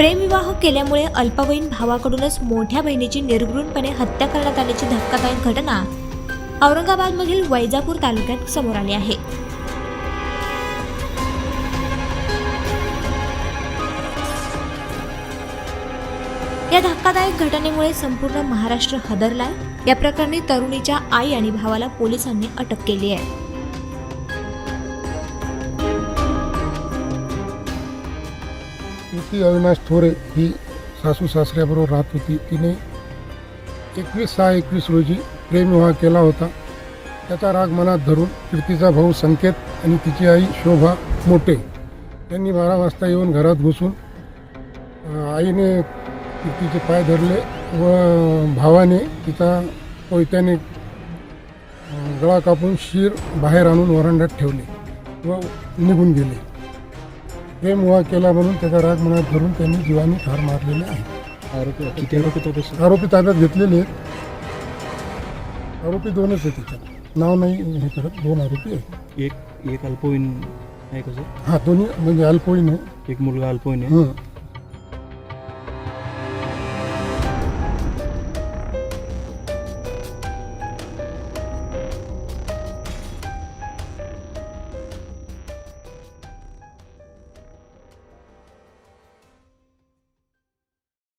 प्रेमविवाह केल्यामुळे अल्पवयीन भावाकडूनच मोठ्या बहिणीची निर्घृणपणे हत्या करण्यात आल्याची धक्कादायक घटना औरंगाबादमधील वैजापूर तालुक्यात समोर आली आहे. या धक्कादायक घटनेमुळे संपूर्ण महाराष्ट्र हदरलाय. या प्रकरणी तरुणीच्या आई आणि भावाला पोलिसांनी अटक केली आहे. युती अविनाश थोरे ही सासू सासऱ्याबरोबर राहत होती. तिने एकवीस सहा एकवीस रोजी प्रेमविवाह केला होता. त्याचा राग मनात धरून कीर्तीचा भाऊ संकेत आणि तिची आई शोभा मोठे यांनी बारा वाजता येऊन घरात घुसून आईने कीर्तीचे पाय धरले व भावाने तिचा कोयत्याने गळा कापून शीर बाहेर आणून वरांड्यात ठेवले व निघून गेले. प्रेमविवाह केला म्हणून त्याचा राग मनात धरून त्यांनी जीवाने ठार मारलेले आहे. आरोपी आरोपी ताब्यात घेतलेले आहेत. आरोपी दोनच आहे तिच्यात नाव नाही हे करत. दोन आरोपी आहेत. एक एक अल्पवयीन आहे कसं हा दोन्ही म्हणजे अल्पवयीन आहे. एक मुलगा अल्पवयीन आहे. हं.